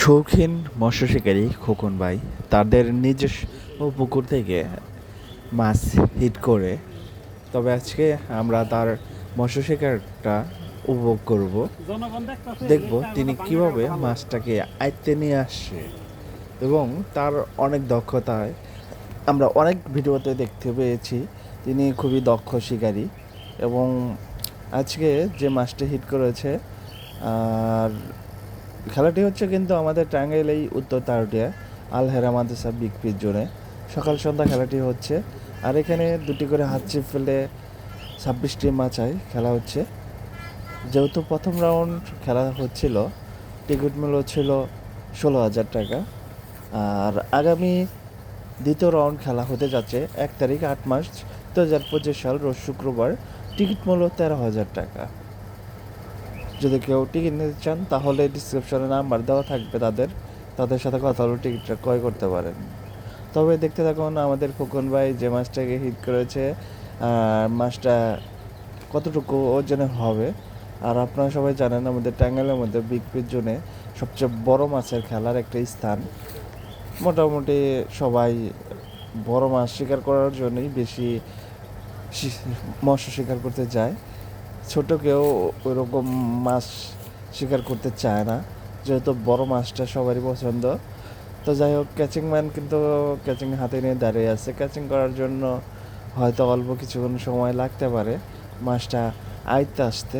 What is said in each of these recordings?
শৌখিন মৎস্য শিকারী খোকন ভাই তাদের নিজস্ব পুকুর থেকে মাছ হিট করে। তবে আজকে আমরা তার মৎস্য শিকারটা উপভোগ করব। দেখব তিনি কীভাবে মাছটাকে আয়ত্তে নিয়ে আসছে এবং তার অনেক দক্ষতায় আমরা অনেক ভিডিওতে দেখতে পেয়েছি। তিনি খুবই দক্ষ শিকারী। এবং আজকে যে মাছটা হিট করেছে, আর খেলাটি হচ্ছে কিন্তু আমাদের টাঙ্গাইল এই উত্তর তারটিয়া আল হেরা বিগ পিচ জোনে। সকাল সন্ধ্যা খেলাটি হচ্ছে, আর এখানে দুটি করে হাত চিপ ফেলে ছাব্বিশটি মাচায় খেলা হচ্ছে। যেহেতু প্রথম রাউন্ড খেলা হচ্ছিল টিকিট মূল্য ছিল ষোলো হাজার টাকা। আর আগামী দ্বিতীয় রাউন্ড খেলা হতে যাচ্ছে এক তারিখ আট মার্চ দু হাজার পঁচিশ সাল রোজ শুক্রবার। টিকিট মূল্য তেরো হাজার টাকা। যদি কেউ টিকিট নিতে চান, তাহলে ডিসক্রিপশনে নাম্বার দেওয়া থাকবে তাদের। তাদের সাথে কথা বলে টিকিটটা ক্রয় করতে পারেন। তবে দেখতে থাকুন, আমাদের খোকন ভাই যে মাছটাকে হিট করেছে আর মাছটা কতটুকু ওজনে হবে। আর আপনারা সবাই জানেন, আমাদের টাঙ্গাইলের মধ্যে বিগ পিচ জোনে সবচেয়ে বড় মাছের খেলার একটা স্থান। মোটামুটি সবাই বড় মাছ শিকার করার জন্যই বেশি মৎস্য শিকার করতে যায়। ছোট কেউ ওইরকম মাছ শিকার করতে চায় না, যেহেতু বড় মাছটা সবারই পছন্দ। তো যাই হোক ক্যাচিং ম্যান কিন্তু ক্যাচিং হাতে নিয়ে দাঁড়িয়ে আছে। ক্যাচিং করার জন্য হয়তো অল্প কিছুক্ষণ সময় লাগতে পারে মাছটা আইতে আসতে।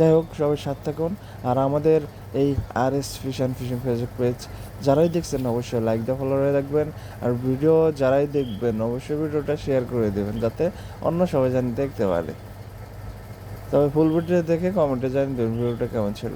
যাই হোক, সবাই সাথ থাকুন। আর আমাদের এই R S fish and fishing Facebook page যারাই দেখছেন, অবশ্যই লাইক দিয়ে ফলো করে রাখবেন। আর ভিডিও যারাই দেখবেন, অবশ্যই ভিডিওটা শেয়ার করে দেবেন, যাতে অন্য সবাই জানি, দেখতে পারে। তবে ফুল ভিডিও দেখে কমেন্টে জানিয়ে দেবেন ভিডিওটা কেমন ছিল।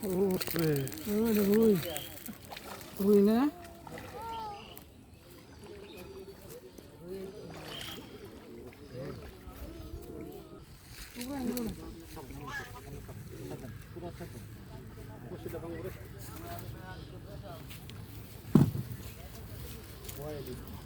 Opa, olha, ui. Ui, né? না